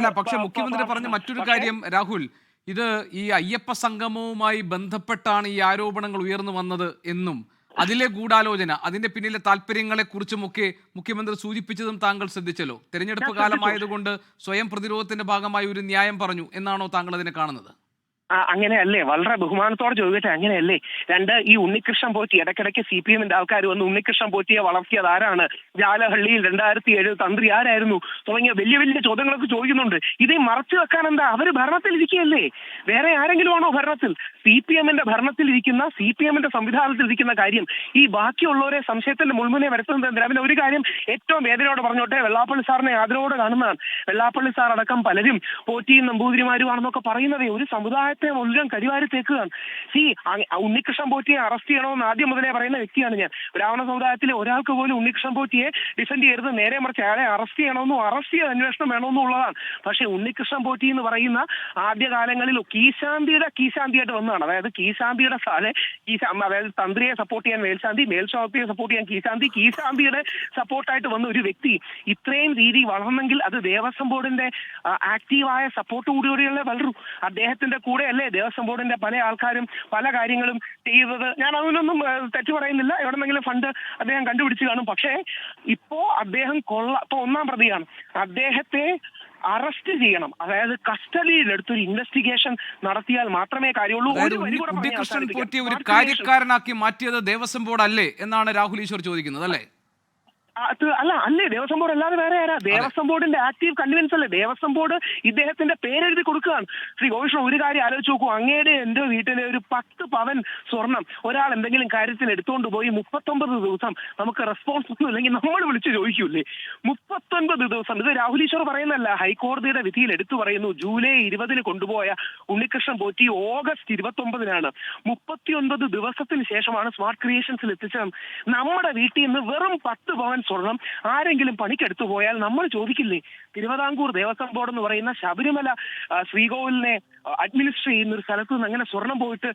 അല്ല പക്ഷെ മുഖ്യമന്ത്രി പറഞ്ഞ മറ്റൊരു കാര്യം രാഹുൽ ഇത് ഈ അയ്യപ്പ സംഗമവുമായി ബന്ധപ്പെട്ടാണ് ഈ ആരോപണങ്ങൾ ഉയർന്നു വന്നത് എന്നും അതിലെ ഗൂഢാലോചന അതിന്റെ പിന്നിലെ താല്പര്യങ്ങളെ കുറിച്ചുമൊക്കെ മുഖ്യമന്ത്രി സൂചിപ്പിച്ചതും താങ്കൾ ശ്രദ്ധിച്ചല്ലോ. തെരഞ്ഞെടുപ്പ് കാലമായതുകൊണ്ട് സ്വയം പ്രതിരോധത്തിന്റെ ഭാഗമായി ഒരു ന്യായം പറഞ്ഞു എന്നാണോ താങ്കൾ അതിനെ കാണുന്നത്? അങ്ങനെയല്ലേ? വളരെ ബഹുമാനത്തോടെ ചോദിക്കട്ടെ അങ്ങനെയല്ലേ? രണ്ട് ഈ ഉണ്ണികൃഷ്ണൻ പോറ്റി ഇടയ്ക്കിടയ്ക്ക് സി പി എമ്മിന്റെ ആൾക്കാർ വന്ന് ഉണ്ണികൃഷ്ണൻ പോറ്റിയെ വളർത്തിയത് ആരാണ്? ജാലഹള്ളിയിൽ രണ്ടായിരത്തി ഏഴ് തന്ത്രി ആരായിരുന്നു? തുടങ്ങിയ വലിയ വലിയ ചോദ്യങ്ങളൊക്കെ ചോദിക്കുന്നുണ്ട്. ഇത് മറച്ചു വെക്കാൻ എന്താ? അവർ ഭരണത്തിൽ ഇരിക്കുകയല്ലേ? വേറെ ആരെങ്കിലും ആണോ ഭരണത്തിൽ? സി പി എമ്മിന്റെ ഭരണത്തിൽ ഇരിക്കുന്ന സി പി എമ്മിന്റെ സംവിധാനത്തിൽ ഇരിക്കുന്ന കാര്യം ഈ ബാക്കിയുള്ളവരെ സംശയത്തിന്റെ മുൾമുനെ വരുത്തുന്നത് എന്തിനാ? പിന്നെ ഒരു കാര്യം ഏറ്റവും വേദനയോട് പറഞ്ഞോട്ടെ വെള്ളാപ്പള്ളി സാറിനെ ആദരവോടെ കാണുന്നതാണ്. വെള്ളാപ്പള്ളി സാർ അടക്കം പലരും പോറ്റിയും നമ്പൂതിരിമാരുമാണെന്നൊക്കെ പറയുന്നതേ ഒരു സമുദായത്തെ മുഴുവൻ കരിവാരി തേക്കുകയാണ് സി ഉണ്ണികൃഷ്ണൻ പോറ്റിയെ അറസ്റ്റ് ചെയ്യണമെന്ന് ആദ്യം മുതലേ പറയുന്ന വ്യക്തിയാണ് ഞാൻ. ബ്രാഹ്മണ സമുദായത്തിലെ ഒരാൾക്ക് പോലും ഉണ്ണികൃഷ്ണൻ പോറ്റിയെ ഡിഫെൻഡ് ചെയ്യരുത്. നേരെ മറിച്ച് അയാളെ അറസ്റ്റ് ചെയ്യണമെന്നും അറസ്റ്റ് ചെയ്ത് അന്വേഷണം വേണമെന്നും ഉള്ളതാണ്. പക്ഷേ ഉണ്ണികൃഷ്ണൻ പോറ്റി എന്ന് പറയുന്ന ആദ്യകാലങ്ങളിൽ കീശാന്തിയുടെ കീശാന്തിയായിട്ട് വന്നതാണ്. അതായത് കീശാന്തിയുടെ സാലെ കീശാ അതായത് തന്ത്രിയെ സപ്പോർട്ട് ചെയ്യാൻ മേൽശാന്തി മേൽശാന്തിയെ സപ്പോർട്ട് ചെയ്യാൻ കീശാന്തി കീശാന്തിയുടെ സപ്പോർട്ടായിട്ട് വന്ന ഒരു വ്യക്തി. ഇത്രയും രീതി വളർന്നെങ്കിൽ അത് ദേവസ്വം ബോർഡിന്റെ ആക്റ്റീവായ സപ്പോർട്ട് കൂടിയോടെയുള്ള വളരും. അദ്ദേഹത്തിന്റെ കൂടെ അല്ലേ? ദേവസ്വം ബോർഡിന്റെ പല ആൾക്കാരും പല കാര്യങ്ങളും ചെയ്തത് ഞാൻ അതിനൊന്നും തെറ്റു പറയുന്നില്ല. എവിടെന്നെങ്കിലും ഫണ്ട് അദ്ദേഹം കണ്ടുപിടിച്ച് കാണും. പക്ഷേ ഇപ്പോ അദ്ദേഹം കൊള്ള ഇപ്പൊ ഒന്നാം പ്രതിയാണ്. അദ്ദേഹത്തെ അറസ്റ്റ് ചെയ്യണം. അതായത് കസ്റ്റഡിയിൽ എടുത്തൊരു ഇൻവെസ്റ്റിഗേഷൻ നടത്തിയാൽ മാത്രമേ കാര്യമുള്ളൂ. ഒരു ഒരു. കാര്യക്കാരനാക്കി മാറ്റിയത് ദേവസ്വം ബോർഡ് അല്ലേ എന്നാണ് രാഹുൽ ഈശ്വർ ചോദിക്കുന്നത് അല്ലേ? അത് അല്ല അല്ലേ? ദേവസ്വം ബോർഡ് അല്ലാതെ വേറെ ആരാ? ദേവസ്വം ബോർഡിന്റെ ആക്റ്റീവ് കൺവീൻസ് അല്ലേ? ദേവസ്വം ബോർഡ് ഇദ്ദേഹത്തിന്റെ പേരെഴുതി കൊടുക്കുകയാണ്. ശ്രീ ഗോവിഷ്ണു ഒരു കാര്യം ആലോചിച്ച് നോക്കൂ. അങ്ങയുടെ എന്റെ വീട്ടിലെ ഒരു പത്ത് പവൻ സ്വർണം ഒരാൾ എന്തെങ്കിലും കാര്യത്തിന് എടുത്തുകൊണ്ട് പോയി മുപ്പത്തൊമ്പത് ദിവസം നമുക്ക് റെസ്പോൺസ് ഒന്നും ഇല്ലെങ്കിൽ നമ്മൾ വിളിച്ച് ചോദിക്കൂലേ മുപ്പത്തൊൻപത് ദിവസം. ഇത് രാഹുൽ ഈശ്വർ പറയുന്നല്ല ഹൈക്കോടതിയുടെ വിധിയിൽ എടുത്തു പറയുന്നു. ജൂലൈ ഇരുപതിന് കൊണ്ടുപോയ ഉണ്ണികൃഷ്ണൻ പോറ്റി ഓഗസ്റ്റ് ഇരുപത്തി ഒമ്പതിനാണ് മുപ്പത്തിയൊൻപത് ദിവസത്തിന് ശേഷമാണ് സ്മാർട്ട് ക്രിയേഷൻസിൽ എത്തിച്ചത്. നമ്മുടെ വീട്ടിൽ നിന്ന് വെറും പത്ത് പവൻ സ്വർണം ആരെങ്കിലും പണിക്കെടുത്തു പോയാൽ നമ്മൾ ചോദിക്കില്ലേ? തിരുവിതാംകൂർ ദേവസ്വം ബോർഡ് എന്ന് പറയുന്ന ശബരിമല ശ്രീകോവിലിനെ അഡ്മിനിസ്റ്റർ ചെയ്യുന്ന ഒരു സ്ഥലത്ത് നിന്ന് അങ്ങനെ സ്വർണം പോയിട്ട്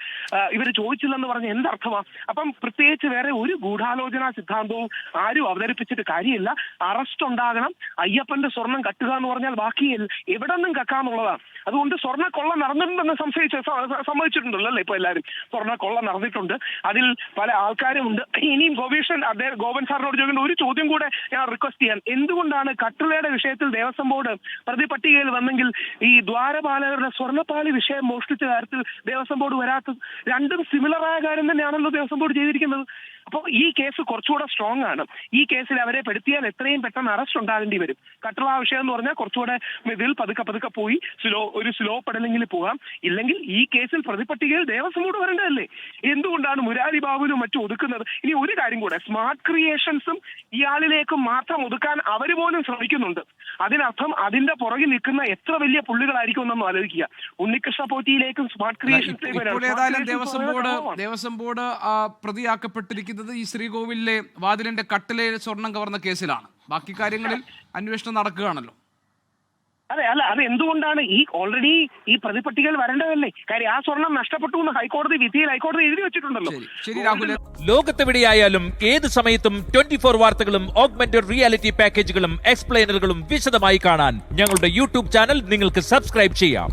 ഇവർ ചോദിച്ചില്ലെന്ന് പറഞ്ഞ എന്തർത്ഥമാ? അപ്പം പ്രത്യേകിച്ച് വേറെ ഒരു ഗൂഢാലോചനാ സിദ്ധാന്തവും ആരും അവതരിപ്പിച്ചിട്ട് കാര്യമില്ല. അറസ്റ്റ് ഉണ്ടാകണം. അയ്യപ്പന്റെ സ്വർണം കട്ടുക എന്ന് പറഞ്ഞാൽ ബാക്കി എവിടെ നിന്നും കക്കാന്നുള്ളതാണ് അതുകൊണ്ട് സ്വർണ കൊള്ള നടന്നിട്ടുണ്ടെന്ന് സംശയിച്ച് സ- സ- സമ്മതിച്ചിട്ടുണ്ടല്ലോ അല്ലേ ഇപ്പൊ എല്ലാവരും സ്വർണ കൊള്ള നടന്നിട്ടുണ്ട്. അതിൽ പല ആൾക്കാരും ഉണ്ട് ഇനിയും ഗോപീഷൻ അദ്ദേഹം ഗോപൻ സാറിനോട് ചോദിക്കുന്ന ഒരു ചോദ്യം കൂടെ ഞാൻ റിക്വസ്റ്റ് ചെയ്യാൻ. എന്തുകൊണ്ടാണ് കട്ടുളയുടെ വിഷയത്തിൽ ദേവസ്വം ബോർഡ് പ്രതി പട്ടികയിൽ വന്നെങ്കിൽ ഈ ദ്വാരപാലകരുടെ സ്വർണപ്പാളി വിഷയം മോഷ്ടിച്ച കാര്യത്തിൽ ദേവസ്വം ബോർഡ് വരാത്തത്? രണ്ടും സിമിലർ ആയ കാര്യം തന്നെയാണല്ലോ ദേവസ്വം ബോർഡ് ചെയ്തിരിക്കുന്നത്. അപ്പോൾ ഈ കേസ് കുറച്ചുകൂടെ സ്ട്രോങ് ആണ്. ഈ കേസിൽ അവരെ പെടുത്തിയാൽ എത്രയും പെട്ടെന്ന് അറസ്റ്റ് ഉണ്ടാകേണ്ടി വരും. കട്ടുള വിഷയം എന്ന് പറഞ്ഞാൽ കുറച്ചുകൂടെ ഇതിൽ പതുക്കെ പതുക്കെ പോയി സ്ലോ ഒരു സ്ലോ പെടലെങ്കിൽ പോകാം. ഇല്ലെങ്കിൽ ഈ കേസിൽ പ്രതിപട്ടികയിൽ ദേവസ്വം ബോർഡ് വരേണ്ടതല്ലേ? എന്തുകൊണ്ടാണ് മുരാരി ബാബുവിനും മറ്റും ഒതുക്കുന്നത്? ഇനി ഒരു കാര്യം കൂടെ സ്മാർട്ട് ക്രിയേഷൻസും ഇയാളിലേക്ക് മാത്രം ഒതുക്കാൻ അവർ പോലും ശ്രമിക്കുന്നുണ്ട്. അതിനർത്ഥം അതിന്റെ പുറകിൽ നിൽക്കുന്ന എത്ര വലിയ പുള്ളികളായിരിക്കും എന്നൊന്നും ആലോചിക്കുക. Unnikrishna പോറ്റിയിലേക്കും smart creation Devaswom board Devaswom board പ്രതിയാക്കപ്പെട്ടിരിക്കുന്നത് ഈ ശ്രീകോവിലിലെ വാതിലിന്റെ കട്ടിലെ സ്വർണം കവർന്ന കേസിലാണ്. ബാക്കി കാര്യങ്ങളിൽ അന്വേഷണം നടക്കുകയാണല്ലോ. അതെ അല്ല അത് എന്തുകൊണ്ടാണ് ഈ ഓൾറെഡി ഈ പ്രതിപട്ടികൾ വരേണ്ടതല്ലേ? കാര്യം ആ സ്വർണം നഷ്ടപ്പെട്ടു എന്ന് ഹൈക്കോടതി വിധിയിൽ ഹൈക്കോടതി എഴുതി വെച്ചിട്ടുണ്ടല്ലോ. ശരി ശരി രാഹുൽ. ലോകത്തെവിടെയായാലും ഏത് സമയത്തും ട്വന്റി ഫോർ വാർത്തകളും ഓഗ്മെന്റഡ് റിയാലിറ്റി പാക്കേജുകളും എക്സ്പ്ലെയിനറുകളും വിശദമായി കാണാൻ ഞങ്ങളുടെ യൂട്യൂബ് ചാനൽ നിങ്ങൾക്ക് സബ്സ്ക്രൈബ് ചെയ്യാം.